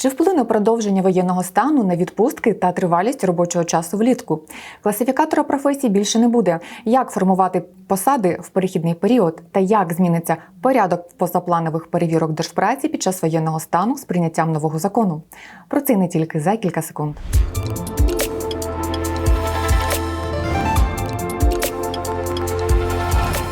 Чи вплине продовження воєнного стану на відпустки та тривалість робочого часу влітку? Класифікатора професій більше не буде. Як формувати посади в перехідний період та як зміниться порядок позапланових перевірок держпраці під час воєнного стану з прийняттям нового закону? Про це не тільки за кілька секунд.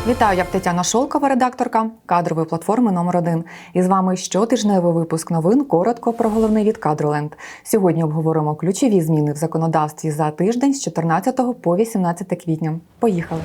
Вітаю, я Тетяна Шолкова, редакторка кадрової платформи номер 1 І з вами щотижневий випуск новин. Коротко про головне від Кадроленд. Сьогодні обговоримо ключові зміни в законодавстві за тиждень з 14 по 18 квітня. Поїхали.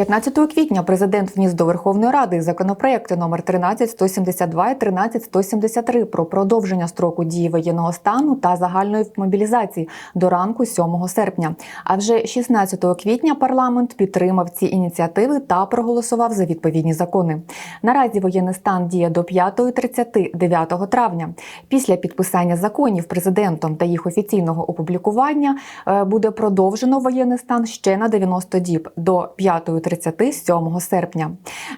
15 квітня президент вніс до Верховної Ради законопроекти номер 13172 і 13173 про продовження строку дії воєнного стану та загальної мобілізації до ранку 7 серпня. А вже 16 квітня парламент підтримав ці ініціативи та проголосував за відповідні закони. Наразі воєнний стан діє до 5.30 9 травня. Після підписання законів президентом та їх офіційного опублікування е, буде продовжено воєнний стан ще на 90 діб до 5 37 серпня.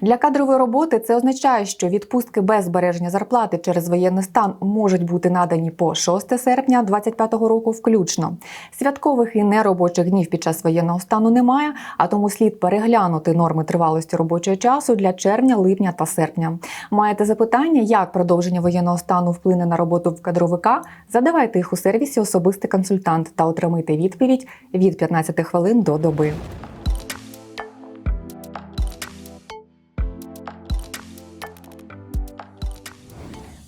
Для кадрової роботи це означає, що відпустки без збереження зарплати через воєнний стан можуть бути надані по 6 серпня 2025 року, включно. Святкових і неробочих днів під час воєнного стану немає, а тому слід переглянути норми тривалості робочого часу для червня, липня та серпня. Маєте запитання, як продовження воєнного стану вплине на роботу в кадровика? Задавайте їх у сервісі Особистий консультант та отримайте відповідь від 15 хвилин до доби.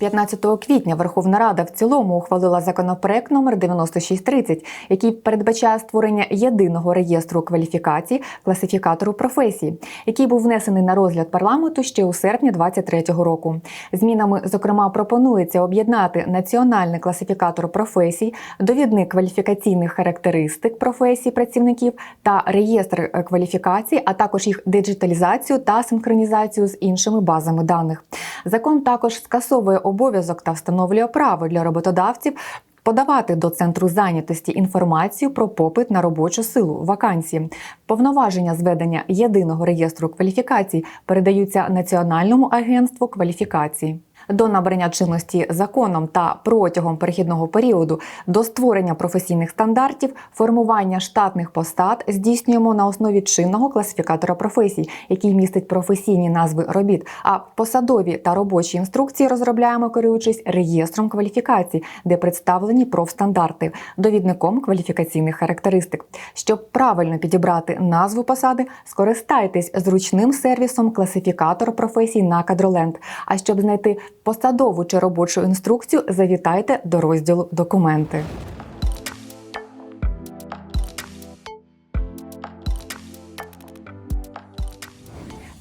15 квітня Верховна Рада в цілому ухвалила законопроект номер 9630, який передбачає створення єдиного реєстру кваліфікацій класифікатору професій, який був внесений на розгляд парламенту ще у серпні 2023 року. Змінами, зокрема, пропонується об'єднати національний класифікатор професій, довідник кваліфікаційних характеристик професій працівників та реєстр кваліфікацій, а також їх диджиталізацію та синхронізацію з іншими базами даних. Закон також скасовує обов'язок та встановлює право для роботодавців. Подавати до центру зайнятості інформацію про попит на робочу силу вакансії, повноваження зведення єдиного реєстру кваліфікацій передаються Національному агентству кваліфікації. До набрання чинності законом та протягом перехідного періоду до створення професійних стандартів, формування штатних посад здійснюємо на основі чинного класифікатора професій, який містить професійні назви робіт. А посадові та робочі інструкції розробляємо, керуючись реєстром кваліфікацій, де представлені профстандарти, довідником кваліфікаційних характеристик. Щоб правильно підібрати назву посади, скористайтесь зручним сервісом класифікатор професій на кадроленд. А щоб знайти посадову чи робочу інструкцію, завітайте до розділу Документи.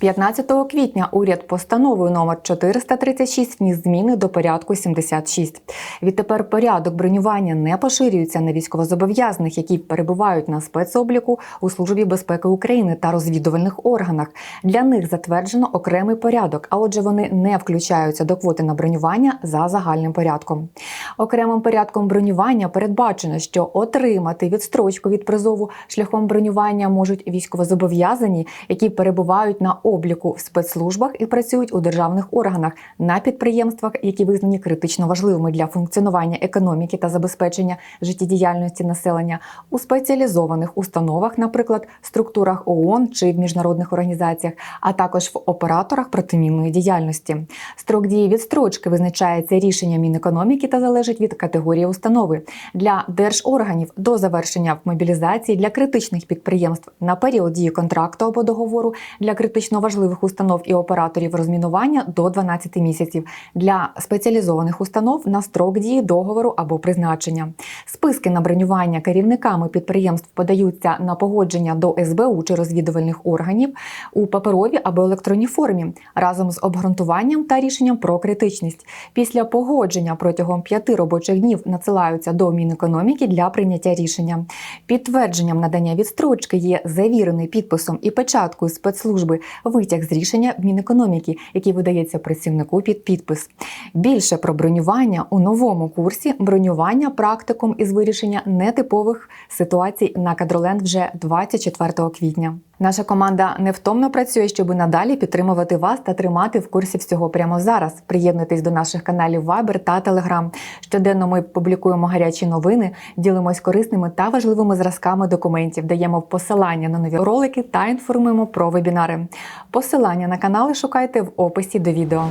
15 квітня уряд постановою номер 436 вніс зміни до порядку 76. Відтепер порядок бронювання не поширюється на військовозобов'язаних, які перебувають на спецобліку у службі безпеки України та розвідувальних органах. Для них затверджено окремий порядок, а отже, вони не включаються до квоти на бронювання за загальним порядком. Окремим порядком бронювання передбачено, що отримати відстрочку від призову шляхом бронювання можуть військовозобов'язані, які перебувають на в спецслужбах і працюють у державних органах на підприємствах, які визнані критично важливими для функціонування економіки та забезпечення життєдіяльності населення, у спеціалізованих установах, наприклад, структурах ООН чи в міжнародних організаціях, а також в операторах протимінної діяльності. Строк дії відстрочки визначається рішенням Мінекономіки та залежить від категорії установи для держорганів до завершення мобілізації для критичних підприємств на період дії контракту або договору для критично важливих установ і операторів розмінування до 12 місяців для спеціалізованих установ на строк дії договору або призначення. Списки на бронювання керівниками підприємств подаються на погодження до СБУ чи розвідувальних органів у паперовій або електронній формі разом з обґрунтуванням та рішенням про критичність. Після погодження протягом п'яти робочих днів надсилаються до Мінекономіки для прийняття рішення. Підтвердженням надання відстрочки є завірений підписом і печаткою спецслужби витяг з рішення Мінекономіки, який видається працівнику під підпис. Більше про бронювання у новому курсі бронювання практикум із вирішення нетипових ситуацій на кадроленд вже 24 квітня. Наша команда невтомно працює, щоб надалі підтримувати вас та тримати в курсі всього прямо зараз. Приєднуйтесь до наших каналів Viber та Telegram. Щоденно ми публікуємо гарячі новини, ділимось корисними та важливими зразками документів, даємо посилання на нові ролики та інформуємо про вебінари. Посилання на канали шукайте в описі до відео.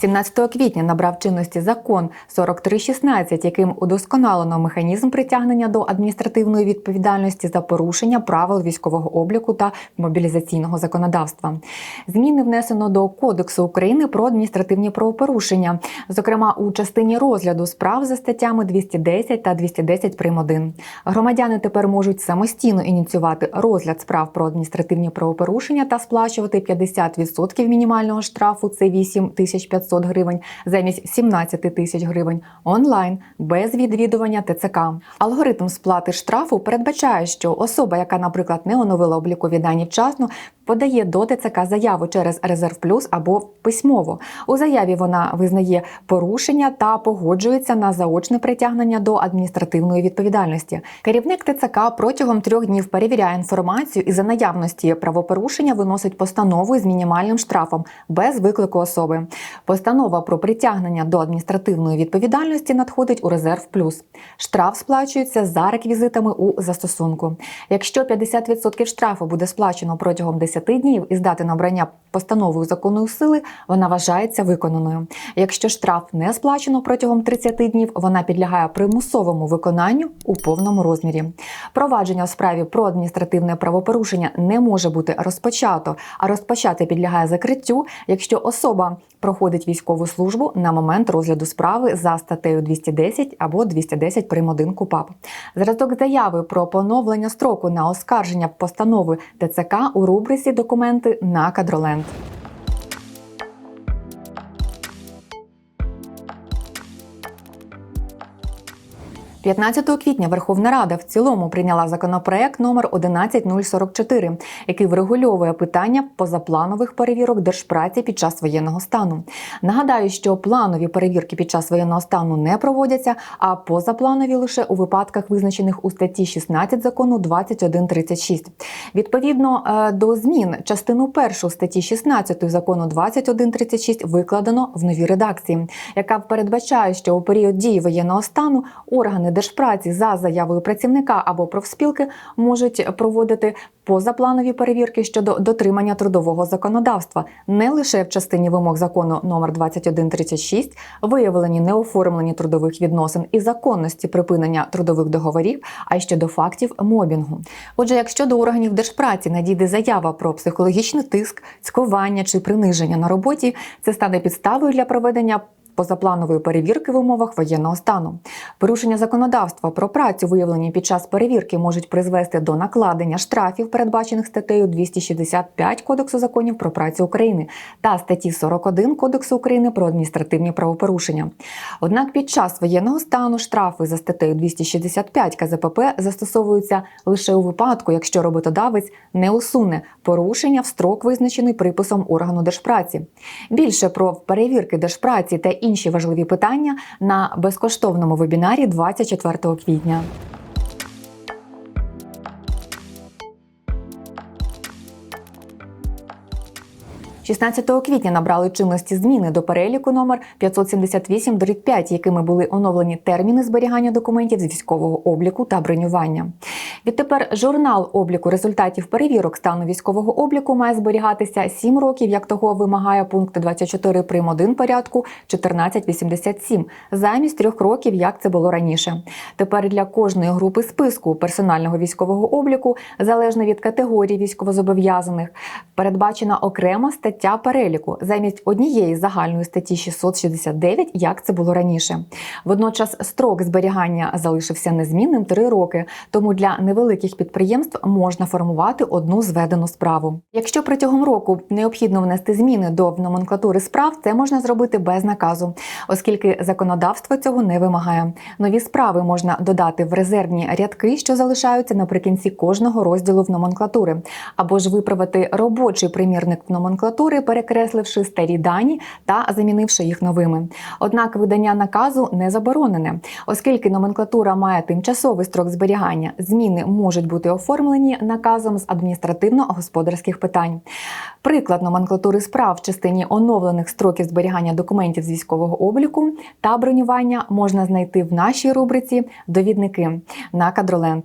17 квітня набрав чинності закон 4316, яким удосконалено механізм притягнення до адміністративної відповідальності за порушення правил військового обліку та мобілізаційного законодавства. Зміни внесено до Кодексу України про адміністративні правопорушення, зокрема у частині розгляду справ за статтями 210 та 210 прим. 1. Громадяни тепер можуть самостійно ініціювати розгляд справ про адміністративні правопорушення та сплачувати 50% мінімального штрафу це 8500 гривень замість 17 тисяч гривень онлайн без відвідування ТЦК. Алгоритм сплати штрафу передбачає, що особа, яка, наприклад, не оновила облікові дані вчасно, подає до ТЦК заяву через Резерв Плюс або письмово. У заяві вона визнає порушення та погоджується на заочне притягнення до адміністративної відповідальності. Керівник ТЦК протягом трьох днів перевіряє інформацію і за наявності правопорушення виносить постанову з мінімальним штрафом без виклику особи. Постанова про притягнення до адміністративної відповідальності надходить у Резерв Плюс. Штраф сплачується за реквізитами у застосунку. Якщо 50% штрафу буде сплачено протягом 10 днів із дати набрання постановою законної сили, вона вважається виконаною. Якщо штраф не сплачено протягом 30 днів, вона підлягає примусовому виконанню у повному розмірі. Провадження у справі про адміністративне правопорушення не може бути розпочато, а розпочати підлягає закриттю, якщо особа проходить військову службу на момент розгляду справи за статтею 210 або 210 прим. 1 КУПАП. Зразок заяви про поновлення строку на оскарження постанови ТЦК у рубриці Документи на кадроленд. – 15 квітня Верховна Рада в цілому прийняла законопроект номер 11044, який врегульовує питання позапланових перевірок держпраці під час воєнного стану. Нагадаю, що планові перевірки під час воєнного стану не проводяться, а позапланові лише у випадках, визначених у статті 16 закону 2136. Відповідно е, до змін частину першу статті 16 закону 2136 викладено в новій редакції, яка передбачає, що у період дії воєнного стану органи держпраці за заявою працівника або профспілки можуть проводити позапланові перевірки щодо дотримання трудового законодавства не лише в частині вимог закону номер 2136, виявлені неоформлені трудових відносин і законності припинення трудових договорів, а й щодо фактів мобінгу. Отже, якщо до органів держпраці надійде заява про психологічний тиск, цькування чи приниження на роботі, це стане підставою для проведення позапланової перевірки в умовах воєнного стану. Порушення законодавства про працю, виявлені під час перевірки, можуть призвести до накладення штрафів, передбачених статтею 265 Кодексу законів про працю України та статті 41 Кодексу України про адміністративні правопорушення. Однак під час воєнного стану штрафи за статтею 265 КЗПП застосовуються лише у випадку, якщо роботодавець не усуне порушення в строк, визначений приписом органу держпраці. Більше про перевірки держпраці та інші важливі питання на безкоштовному вебінарі 24 квітня. 16 квітня набрали чинності зміни до переліку номер 578 5 якими були оновлені терміни зберігання документів з військового обліку та бронювання. Відтепер журнал обліку результатів перевірок стану військового обліку має зберігатися 7 років, як того вимагає пункт 24 прим. 1 порядку 1487, замість трьох років, як це було раніше. Тепер для кожної групи списку персонального військового обліку, залежно від категорії військовозобов'язаних, передбачена окрема стаття переліку замість однієї загальної статті 669, як це було раніше. Водночас строк зберігання залишився незмінним 3 роки, тому для невеликих підприємств можна формувати одну зведену справу. Якщо протягом року необхідно внести зміни до номенклатури справ, це можна зробити без наказу, оскільки законодавство цього не вимагає. Нові справи можна додати в резервні рядки, що залишаються наприкінці кожного розділу в номенклатури, або ж виправити робочий примірник номенклатури, перекресливши старі дані та замінивши їх новими. Однак видання наказу не заборонене, оскільки номенклатура має тимчасовий строк зберігання. Зміни можуть бути оформлені наказом з адміністративно-господарських питань. Приклад номенклатури справ в частині оновлених строків зберігання документів з військового обліку та бронювання можна знайти в нашій рубриці Довідники на Кадроленд.